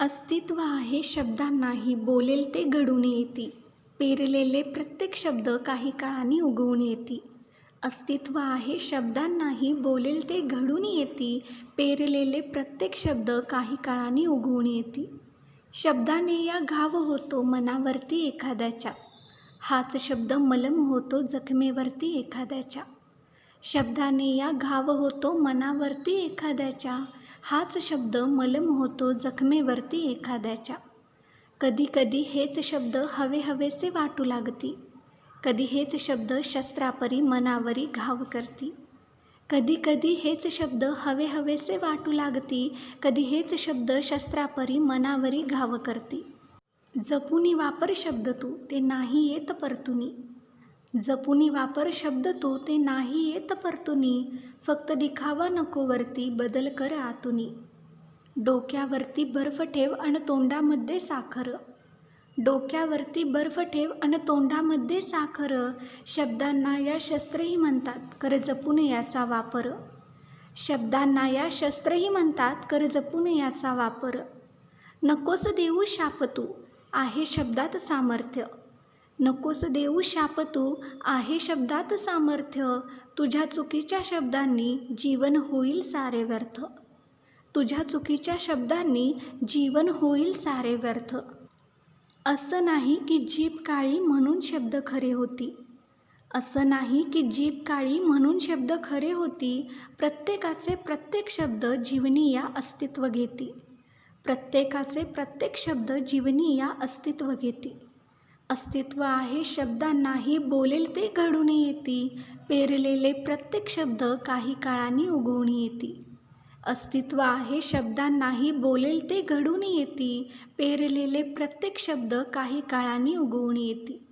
अस्तित्व आहे शब्दांनाही बोलेल ते घडून येती. पेरलेले प्रत्येक शब्द काही काळाने उगवून येती. अस्तित्व आहे शब्दांनाही बोलेल ते घडून येती. पेरलेले प्रत्येक शब्द काही काळाने उगवून येती. शब्दाने या घाव होतो मनावरती एखाद्याच्या. हाच शब्द मलम होतो जखमेवरती एखाद्याच्या. शब्दाने या घाव होतो मनावरती एखाद्याच्या. हाच शब्द मलम होतो जखमेवरती एखाद्याच्या. कधी कधी हेच शब्द हवे हवेसे वाटू लागती. कधी हेच शब्द शस्त्रापरी मनावरी घाव करती. कधी कधी हेच शब्द हवे हवेसे वाटू लागती. कधी हेच शब्द शस्त्रापरी मनावरी घाव करती. जपुनी वापर शब्द तू ते नाही येत परतुनी. जपुनी वापर शब्द तू ते नाही येत परतुनी. फक्त दिखावा नको वरती बदल कर आतुनी. डोक्यावरती बर्फ ठेव अन तोंडामध्ये साखर. डोक्यावरती बर्फ ठेव अन तोंडामध्ये साखर. शब्दांना या शस्त्रही म्हणतात कर जपून याचा वापर. शब्दांना या शस्त्रही म्हणतात कर जपून याचा वापर. नकोस देऊ शाप तू आहे शब्दात सामर्थ्य. नकोस देऊ शाप तू आहे शब्दात सामर्थ्य. तुझ्या चुकीच्या शब्दांनी जीवन होईल सारे व्यर्थ. तुझ्या चुकीच्या शब्दांनी जीवन होईल सारे व्यर्थ. असं नाही की जीभ काळी म्हणून शब्द खरे होती. असं नाही की जीभ काळी म्हणून शब्द खरे होती. प्रत्येकाचे प्रत्येक शब्द जीवनी या अस्तित्व घेती. प्रत्येकाचे प्रत्येक शब्द जीवनी या अस्तित्व घेती. अस्तित्व आहे शब्दांनाही बोलेल ते घडून येती पेरलेले प्रत्येक शब्द काही काळाने उगवून येती. अस्तित्व आहे शब्दांनाही बोलेल ते घडून येती पेरलेले प्रत्येक शब्द काही काळाने उगवून येती.